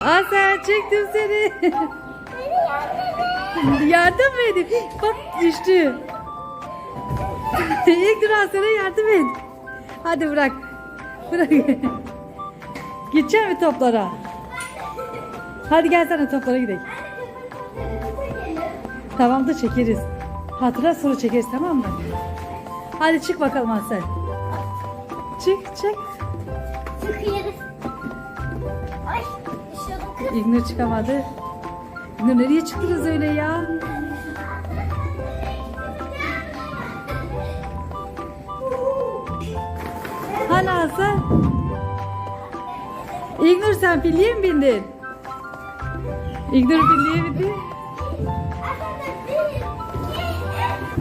Asel çektim seni. yardım edeyim? Bak düştü. İlk dur Asel'e yardım et. Hadi bırak. Bırak. Gidecek mi toplara? Hadi gel sana toplara gidelim. Tamam da çekeriz. Hatıra soru çekeriz tamam mı? Hadi çık bakalım Asel. Çık çık. Ay İgnur çıkamadı. İgnur nereye çıktınız öyle ya? Hani Hasan? İgnur sen pilliye mi bindin? İgnur pilliye bindi.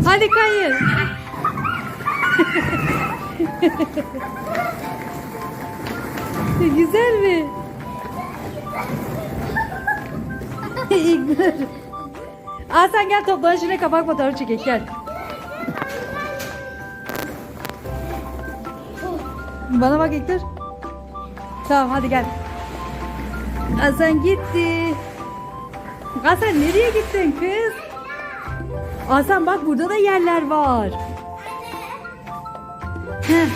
Hadi kayın. Güzel mi? İgnur. Aa sen gel toplan şuna kapak fotoğrafı çekek gel. Bana bak İgnur. Tamam hadi gel. Hasan gitti. Hasan nereye gittin kız? Hasan bak burada da yerler var. Heh.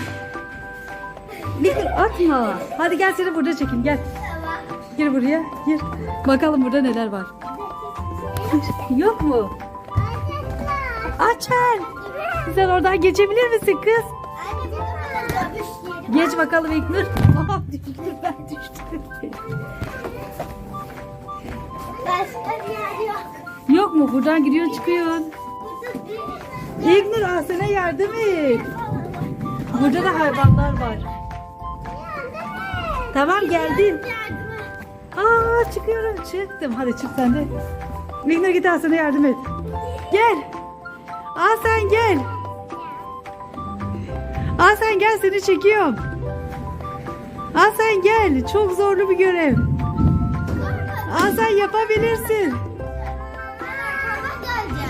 Bir atma. Hadi gel seni burada çekeyim gel. Gir buraya gir. Bakalım burada neler var. Yok mu? Açar. Sen oradan geçebilir misin kız? Geç bakalım düştüm ben düştüm. Başka bir yer yok. Yok mu? Buradan giriyor çıkıyor. Burada bir İlknur ah sana yardım et. Burada da hayvanlar var. Tamam geldim. Aa çıkıyorum çıktım. Hadi çık sen de. İlknur git ah sana yardım et. Gel. Aa sen gel. Aa sen gel seni çekiyorum. Aa sen gel. Çok zorlu bir görev. Aa sen yapabilirsin.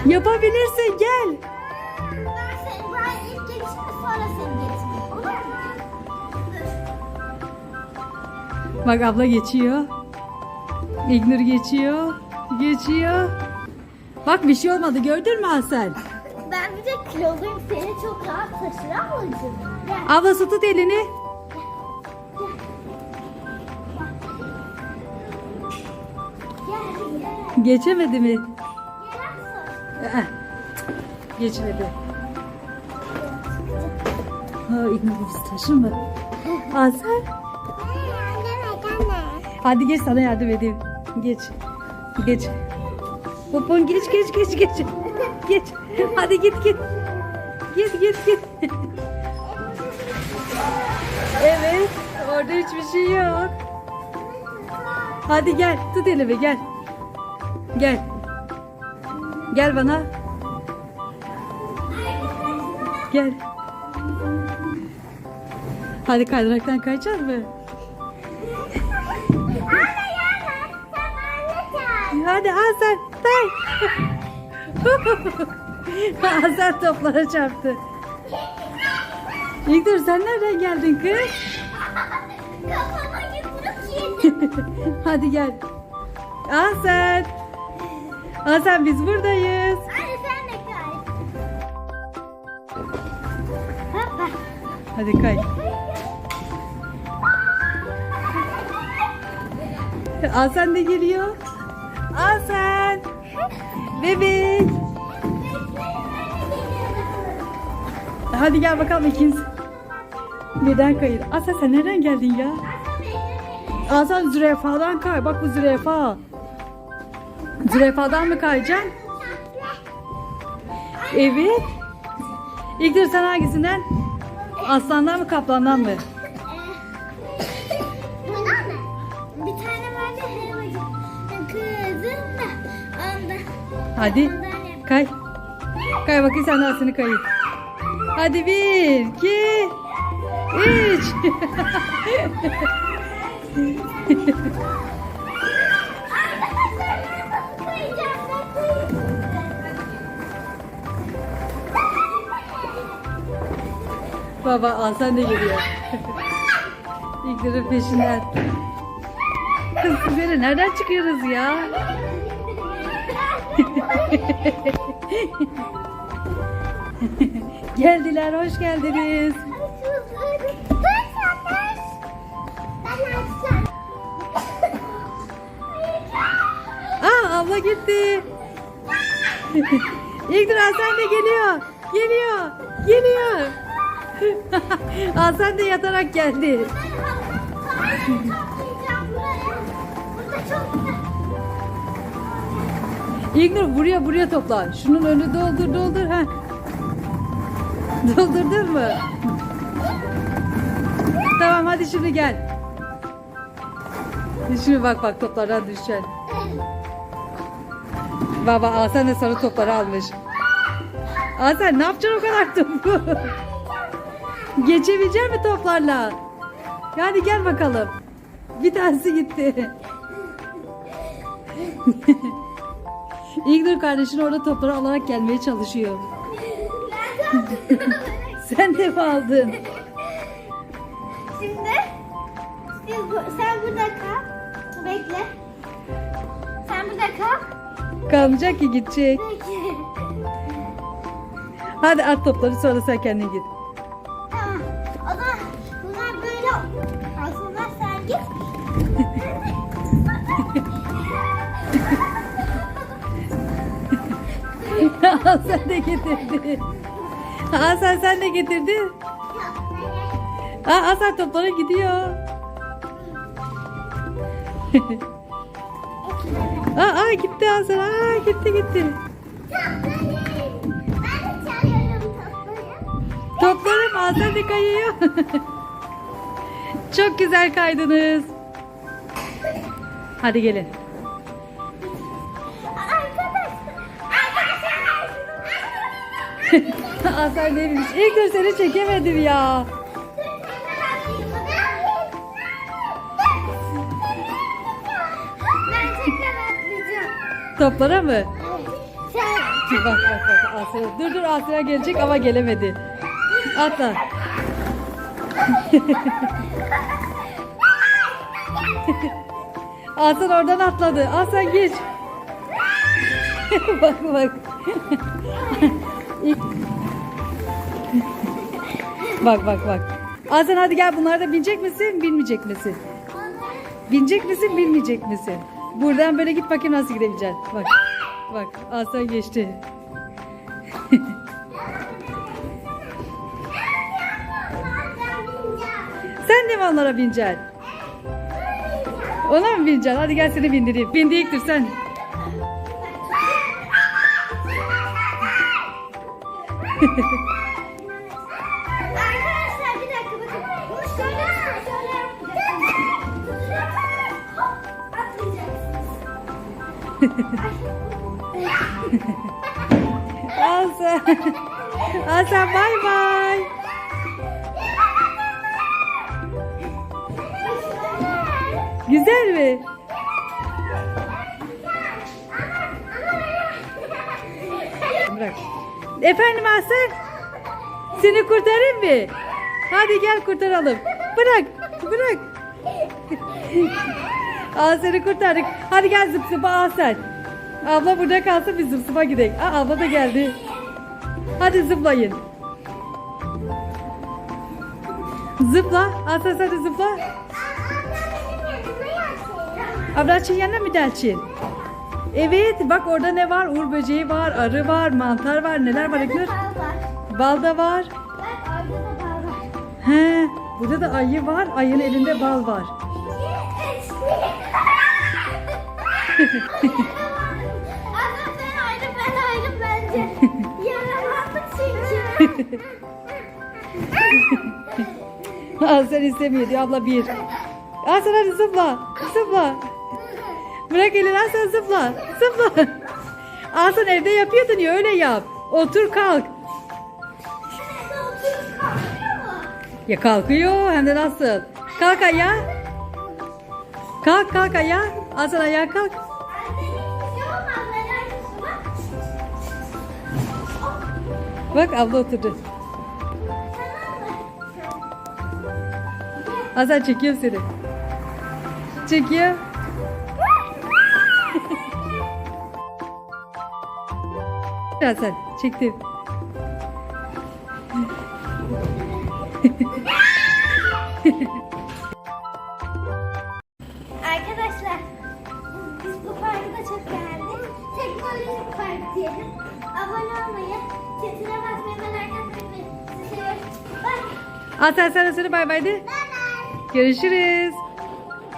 Yapabilirsin gel. Bak abla geçiyor. İgnur geçiyor. Geçiyor. Bak bir şey olmadı gördün mü Hasan? Ben bir de kiloluyum. Seni çok rahat taşır ablacığım. Gel. Ablası tut elini. Gel. Gel. Geçemedi mi? Eh, Geçmedi. Ha İgnur bu bizi taşır mı? Hasan. Hadi geç sana yardım edeyim. Geç. Geç. Popon geç geç geç geç. Geç. Hadi git git. Git git git. Evet. Orada hiçbir şey yok. Hadi gel. Tut elimi gel. Gel. Gel bana. Gel. Hadi kaydıraktan kayacak mı? Hadi Hasan tay. Hasan toplara çarptı. İlknur sen nereden geldin kız? Kafama yumruk yedim. Hadi gel. Hasan. Hasan biz buradayız. Anne sen de kay. Hoppa. Hadi kay. Hasan da geliyor. Hasan. Bebek. Hadi gel bakalım ikiniz. Neden kayın? Hasan sen nereden geldin ya? Hasan zürafadan kay. Bak bu zürafa. Zürafadan mı kayacaksın? Evet. İlk sen hangisinden? Aslandan mı kaplandan mı? Hadi kay. Kay bakayım sen aslını kayın. Hadi bir, iki, üç. Baba Hasan da geliyor. İlklerin peşinden. kız böyle nereden çıkıyoruz ya? Geldiler, hoş geldiniz. Aa abla gitti. İlknur Hasan da geliyor. Geliyor. Geliyor. Hasan da yatarak geldi. İlknur buraya buraya topla. Şunun önü doldur doldur. ha. Doldurdun mu? Tamam hadi şimdi gel. Şimdi bak bak toplardan düşen. Baba Hasan da sarı topları almış. Hasan ne yapacaksın o kadar topu? Geçebilecek mi toplarla? Hadi gel bakalım. Bir tanesi gitti. İlknur kardeşin orada topları alarak gelmeye çalışıyor. Sen de mi aldın? Şimdi siz bu, sen burada kal. Bekle. Sen burada kal. Kalmayacak ki gidecek. Peki. Hadi at topları sonra sen kendin git. Hasan de getirdi. Hasan sen de getirdin. Aa, Hasan toplara gidiyor. aa, aa gitti Hasan. Aa gitti gitti. Toplarım Hasan de kayıyor. Çok güzel kaydınız. Hadi gelin. Hasan neymiş? İlk gün seni çekemedim ya. Toplara mı? Sen. Dur bak bak bak Asya. Dur dur Asya gelecek ama gelemedi. Atla. Hasan oradan atladı. Hasan geç. bak bak. Bak bak bak. Hasan hadi gel bunlara da binecek misin, binmeyecek misin? Binecek misin, binmeyecek misin? Buradan böyle git bakayım nasıl gidebileceksin. Bak. Bak Hasan geçti. Sen de mi onlara bineceksin? Ona mı bineceksin? Hadi gel seni bindireyim. Bindiriktir sen. Arkadaşlar bir dakika bakın. Bay bay. Güzel mi? Efendim Hasan? Seni kurtarayım mı? Hadi gel kurtaralım. Bırak. Bırak. Aa seni kurtardık. Hadi gel zıp zıpa al sen. Abla burada kalsın biz zıp zıpa gidelim. Aa abla da geldi. Hadi zıplayın. Zıpla. Aslan hadi zıpla. Abraçın yanına mı Delçin? Evet bak orada ne var? Uğur böceği var, arı var, mantar var. Neler var İlknur? Bal da var. Bak orada da bal var. He, burada da ayı var. Ayının elinde bal var. Ama ben ayrı ben ayrı bence. Yaralandık çünkü. Aa, sen istemiyor diyor abla bir. Aa, sen hadi zıpla. Zıpla. Bırak elini al sen zıpla. Zıpla. Aa, sen evde yapıyordun ya öyle yap. Otur kalk. Ya kalkıyor hem de nasıl? Kalk ayağa. Kalk kalk ayağa. Al sen ayağa kalk. Bak abla oturdu. Hasan çekiyor seni. Çekiyor. Hasan çektim. Arkadaşlar biz bu parkı da çok beğendik. Teknolojik park diyelim. Abone olmayı, sesine basmayı atmayı unutmayın. Sizi seviyoruz. Bye. Hasan sana söyle bay bay de. Bye bye. Görüşürüz.